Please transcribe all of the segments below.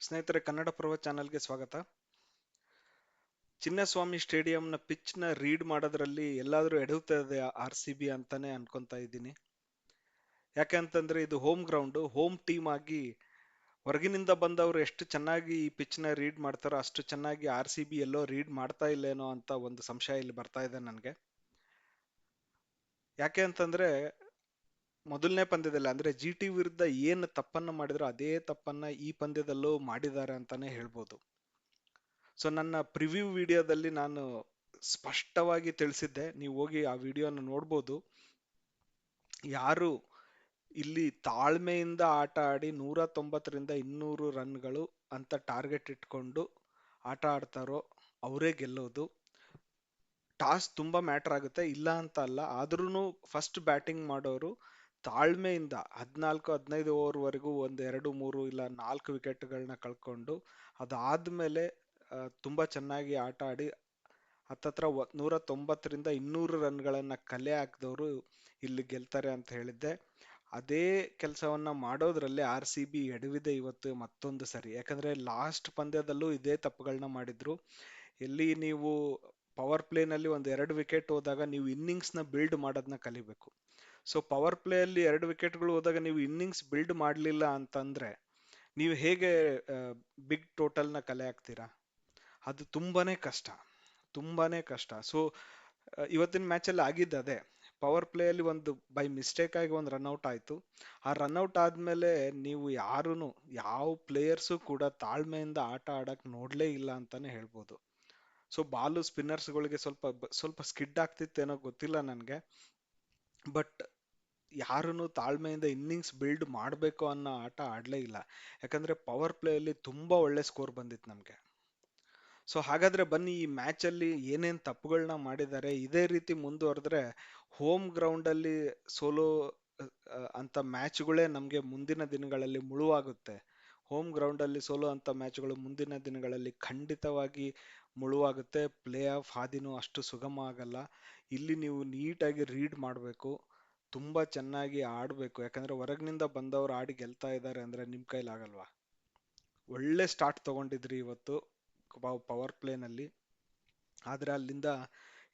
ಸ್ನೇಹಿತರೆ, ಕನ್ನಡ ಪರ್ವ ಚಾನಲ್ಗೆ ಸ್ವಾಗತ. ಚಿನ್ನಸ್ವಾಮಿ ಸ್ಟೇಡಿಯಂನ ಪಿಚ್ನ ರೀಡ್ ಮಾಡೋದ್ರಲ್ಲಿ ಎಲ್ಲಾದರೂ ಎಡುತ್ತದೆ ಆರ್ ಸಿ ಬಿ ಅಂತಾನೆ ಅನ್ಕೊಂತಾ ಇದ್ದೀನಿ. ಯಾಕೆಂತಂದ್ರೆ ಇದು ಹೋಮ್ ಗ್ರೌಂಡು, ಹೋಮ್ ಟೀಮ್ ಆಗಿ ಹೊರಗಿನಿಂದ ಬಂದವರು ಎಷ್ಟು ಚೆನ್ನಾಗಿ ಈ ಪಿಚ್ನ ರೀಡ್ ಮಾಡ್ತಾರೋ ಅಷ್ಟು ಚೆನ್ನಾಗಿ ಆರ್ ಸಿ ಬಿ ಎಲ್ಲೋ ರೀಡ್ ಮಾಡ್ತಾ ಇಲ್ಲೇನೋ ಅಂತ ಒಂದು ಸಂಶಯ ಇಲ್ಲಿ ಬರ್ತಾ ಇದೆ ನನಗೆ. ಯಾಕೆ ಅಂತಂದ್ರೆ ಮೊದಲನೇ ಪಂದ್ಯದಲ್ಲಿ ಅಂದ್ರೆ ಜಿ ಟಿ ವಿರುದ್ಧ ಏನು ತಪ್ಪನ್ನ ಮಾಡಿದ್ರು ಅದೇ ತಪ್ಪನ್ನ ಈ ಪಂದ್ಯದಲ್ಲೂ ಮಾಡಿದ್ದಾರೆ ಅಂತಾನೆ ಹೇಳ್ಬೋದು. ಸೊ ನನ್ನ ಪ್ರಿವ್ಯೂ ವಿಡಿಯೋದಲ್ಲಿ ನಾನು ಸ್ಪಷ್ಟವಾಗಿ ತಿಳಿಸಿದ್ದೆ. ನೀವು ಹೋಗಿ ಆ ವಿಡಿಯೋನ ನೋಡ್ಬೋದು. ಯಾರು ಇಲ್ಲಿ ತಾಳ್ಮೆಯಿಂದ ಆಟ ಆಡಿ ನೂರ ತೊಂಬತ್ತರಿಂದ ಇನ್ನೂರು ರನ್ಗಳು ಅಂತ ಟಾರ್ಗೆಟ್ ಇಟ್ಕೊಂಡು ಆಟ ಆಡ್ತಾರೋ ಅವರೇ ಗೆಲ್ಲೋದು. ಟಾಸ್ ತುಂಬಾ ಮ್ಯಾಟರ್ ಆಗುತ್ತೆ. ಇಲ್ಲ ಅಂತ ಅಲ್ಲ. ಆದ್ರೂ ಫಸ್ಟ್ ಬ್ಯಾಟಿಂಗ್ ಮಾಡೋರು ತಾಳ್ಮೆಯಿಂದ ಹದಿನಾಲ್ಕು, ಹದಿನೈದು ಓವರ್ವರೆಗೂ ಒಂದು ಎರಡು, ಮೂರು ಇಲ್ಲ ನಾಲ್ಕು ವಿಕೆಟ್ಗಳನ್ನ ಕಳ್ಕೊಂಡು ಅದಾದ್ಮೇಲೆ ಮೇಲೆ ತುಂಬಾ ಚೆನ್ನಾಗಿ ಆಟ ಆಡಿ ಹತ್ತತ್ರ ನೂರ ತೊಂಬತ್ತರಿಂದ ಇನ್ನೂರು ರನ್ಗಳನ್ನು ಕಲೆ ಹಾಕಿದವರು ಇಲ್ಲಿ ಗೆಲ್ತಾರೆ ಅಂತ ಹೇಳಿದ್ದೆ. ಅದೇ ಕೆಲಸವನ್ನ ಮಾಡೋದ್ರಲ್ಲಿ ಆರ್ ಸಿ ಬಿ ಎಡವಿದೆ ಇವತ್ತು ಮತ್ತೊಂದು ಸರಿ. ಯಾಕಂದ್ರೆ ಲಾಸ್ಟ್ ಪಂದ್ಯದಲ್ಲೂ ಇದೇ ತಪ್ಪುಗಳನ್ನ ಮಾಡಿದ್ರು. ಎಲ್ಲಿ ನೀವು ಪವರ್ ಪ್ಲೇನಲ್ಲಿ ಒಂದು ಎರಡು ವಿಕೆಟ್ ಹೋದಾಗ ನೀವು ಇನ್ನಿಂಗ್ಸ್ನ ಬಿಲ್ಡ್ ಮಾಡೋದನ್ನ ಕಲಿಬೇಕು. ಸೊ ಪವರ್ ಪ್ಲೇ ಅಲ್ಲಿ ಎರಡು ವಿಕೆಟ್ಗಳು ಹೋದಾಗ ನೀವು ಇನ್ನಿಂಗ್ಸ್ ಬಿಲ್ಡ್ ಮಾಡಲಿಲ್ಲ ಅಂತಂದ್ರೆ ನೀವು ಹೇಗೆ ಬಿಗ್ ಟೋಟಲ್ನ ಕಲೆ ಹಾಕ್ತೀರಾ? ಅದು ತುಂಬಾನೇ ಕಷ್ಟ ತುಂಬಾನೇ ಕಷ್ಟ. ಸೊ ಇವತ್ತಿನ ಮ್ಯಾಚ್ ಅಲ್ಲಿ ಆಗಿದ್ದು ಅದೇ. ಪವರ್ ಪ್ಲೇ ಅಲ್ಲಿ ಒಂದು ಬೈ ಮಿಸ್ಟೇಕ್ ಆಗಿ ಒಂದು ರನ್ಔಟ್ ಆಯ್ತು. ಆ ರನ್ಔಟ್ ಆದ್ಮೇಲೆ ನೀವು ಯಾರೂ ಯಾವ ಪ್ಲೇಯರ್ಸು ಕೂಡ ತಾಳ್ಮೆಯಿಂದ ಆಟ ಆಡಕ್ ನೋಡಲೇ ಇಲ್ಲ ಅಂತಾನೆ ಹೇಳ್ಬೋದು. ಸೊ ಬಾಲು ಸ್ಪಿನ್ನರ್ಸ್ಗಳಿಗೆ ಸ್ವಲ್ಪ ಸ್ವಲ್ಪ ಸ್ಕಿಡ್ ಆಗ್ತಿತ್ತೇನೋ ಗೊತ್ತಿಲ್ಲ ನನಗೆ. ಬಟ್ ಯಾರನ್ನು ತಾಳ್ಮೆಯಿಂದ ಇನ್ನಿಂಗ್ಸ್ ಬಿಲ್ಡ್ ಮಾಡಬೇಕು ಅನ್ನೋ ಆಟ ಆಡಲೇ ಇಲ್ಲ. ಯಾಕಂದರೆ ಪವರ್ ಪ್ಲೇಯಲ್ಲಿ ತುಂಬ ಒಳ್ಳೆ ಸ್ಕೋರ್ ಬಂದಿತ್ತು ನಮಗೆ. ಸೊ ಹಾಗಾದರೆ ಬನ್ನಿ ಈ ಮ್ಯಾಚಲ್ಲಿ ಏನೇನು ತಪ್ಪುಗಳನ್ನ ಮಾಡಿದ್ದಾರೆ, ಇದೇ ರೀತಿ ಮುಂದುವರೆದ್ರೆ ಹೋಮ್ ಗ್ರೌಂಡಲ್ಲಿ ಸೋಲೋ ಅಂತ ಮ್ಯಾಚ್ಗಳೇ ನಮಗೆ ಮುಂದಿನ ದಿನಗಳಲ್ಲಿ ಮುಳುವಾಗುತ್ತೆ. ಹೋಮ್ ಗ್ರೌಂಡಲ್ಲಿ ಸೋಲೋ ಅಂತ ಮ್ಯಾಚ್ಗಳು ಮುಂದಿನ ದಿನಗಳಲ್ಲಿ ಖಂಡಿತವಾಗಿ ಮುಳುವಾಗುತ್ತೆ. ಪ್ಲೇ ಆಫ್ ಹಾದಿನೂ ಅಷ್ಟು ಸುಗಮ ಆಗಲ್ಲ. ಇಲ್ಲಿ ನೀವು ನೀಟಾಗಿ ರೀಡ್ ಮಾಡಬೇಕು. ತುಂಬಾ ಚೆನ್ನಾಗಿ ಆಡ್ಬೇಕು. ಯಾಕಂದ್ರೆ ಹೊರಗಿನಿಂದ ಬಂದವರು ಆಡಿ ಗೆಲ್ತಾ ಇದ್ದಾರೆ ಅಂದ್ರೆ ನಿಮ್ ಕೈಲಾಗಲ್ವಾ ಒಳ್ಳೆ ಸ್ಟಾರ್ಟ್ ತಗೊಂಡಿದ್ರಿ ಇವತ್ತು ಪವರ್ ಪ್ಲೇನಲ್ಲಿ ಆದ್ರೆ ಅಲ್ಲಿಂದ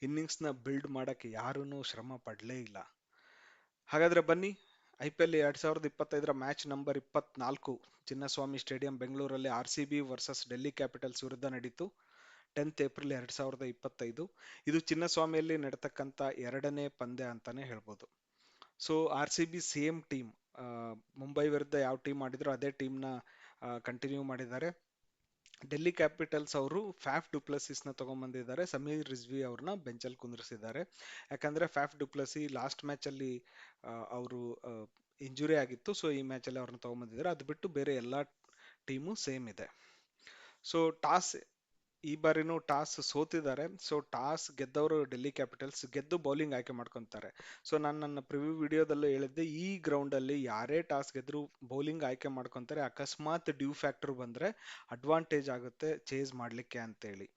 ಇನ್ನಿಂಗ್ಸ್ನ ಬಿಲ್ಡ್ ಮಾಡಕ್ಕೆ ಯಾರೂ ಶ್ರಮ ಪಡ್ಲೇ ಇಲ್ಲ. ಹಾಗಾದ್ರೆ ಬನ್ನಿ ಐ ಪಿ ಎಲ್ ಎರಡ್ ಸಾವಿರದ ಇಪ್ಪತ್ತೈದರ ಮ್ಯಾಚ್ ನಂಬರ್ ಇಪ್ಪತ್ನಾಲ್ಕು ಚಿನ್ನಸ್ವಾಮಿ ಸ್ಟೇಡಿಯಂ ಬೆಂಗಳೂರಲ್ಲಿ R C B versus Delhi Capitals ವಿರುದ್ಧ ನಡೀತು. ಟೆಂತ್ ಏಪ್ರಿಲ್ ಎರಡ್ ಸಾವಿರದ ಇಪ್ಪತ್ತೈದು. ಇದು ಚಿನ್ನಸ್ವಾಮಿಯಲ್ಲಿ ನಡೆತಕ್ಕಂಥ ಎರಡನೇ ಪಂದ್ಯ ಅಂತಾನೆ ಹೇಳ್ಬೋದು. So R C B same team Mumbai ವಿರುದ್ಧ ಯಾವ ಟೀಮ್ ಮಾಡಿದ್ರು ಅದೇ ಟೀಮ್ನ ಕಂಟಿನ್ಯೂ ಮಾಡಿದ್ದಾರೆ. ಡೆಲ್ಲಿ ಕ್ಯಾಪಿಟಲ್ಸ್ ಅವರು ಫ್ಯಾಫ್ ಡುಪ್ಲಸಿಸ್ನ ತಗೊಂಡ್ಬಂದಿದ್ದಾರೆ ಸಮೀರ್ ರಿಜ್ವಿ ಅವ್ರನ್ನ ಬೆಂಚಲ್ಲಿ ಕುಂದಿರಿಸಿದ್ದಾರೆ. ಯಾಕಂದ್ರೆ ಫ್ಯಾಫ್ ಡುಪ್ಲಸಿ ಲಾಸ್ಟ್ ಮ್ಯಾಚ್ ಅಲ್ಲಿ ಅವರು ಇಂಜುರಿ ಆಗಿತ್ತು. ಸೊ ಈ ಮ್ಯಾಚ್ ಅಲ್ಲಿ ಅವ್ರನ್ನ ತಗೊಂಡ್ಬಂದಿದ್ದಾರೆ ಅದು ಬಿಟ್ಟು ಬೇರೆ ಎಲ್ಲಾ ಟೀಮು ಸೇಮ್ ಇದೆ. ಸೊ ಟಾಸ್ ಈ ಬಾರಿನೂ ಟಾಸ್ ಸೋತಿದ್ದಾರೆ. ಸೊ ಟಾಸ್ ಗೆದ್ದವರು ಡೆಲ್ಲಿ ಕ್ಯಾಪಿಟಲ್ಸ್ ಗೆದ್ದು ಬೌಲಿಂಗ್ ಆಯ್ಕೆ ಮಾಡ್ಕೊತಾರೆ. ಸೊ ನಾನು ನನ್ನ ಪ್ರಿವ್ಯೂ ವಿಡಿಯೋದಲ್ಲೂ ಹೇಳಿದ್ದೆ, ಈ ಗ್ರೌಂಡ್ ಅಲ್ಲಿ ಯಾರೇ ಟಾಸ್ ಗೆದ್ರು ಬೌಲಿಂಗ್ ಆಯ್ಕೆ ಮಾಡ್ಕೊತಾರೆ. ಅಕಸ್ಮಾತ್ ಡ್ಯೂ ಫ್ಯಾಕ್ಟರ್ ಬಂದ್ರೆ ಅಡ್ವಾಂಟೇಜ್ ಆಗುತ್ತೆ ಚೇಸ್ ಮಾಡ್ಲಿಕ್ಕೆ ಅಂತೇಳಿ.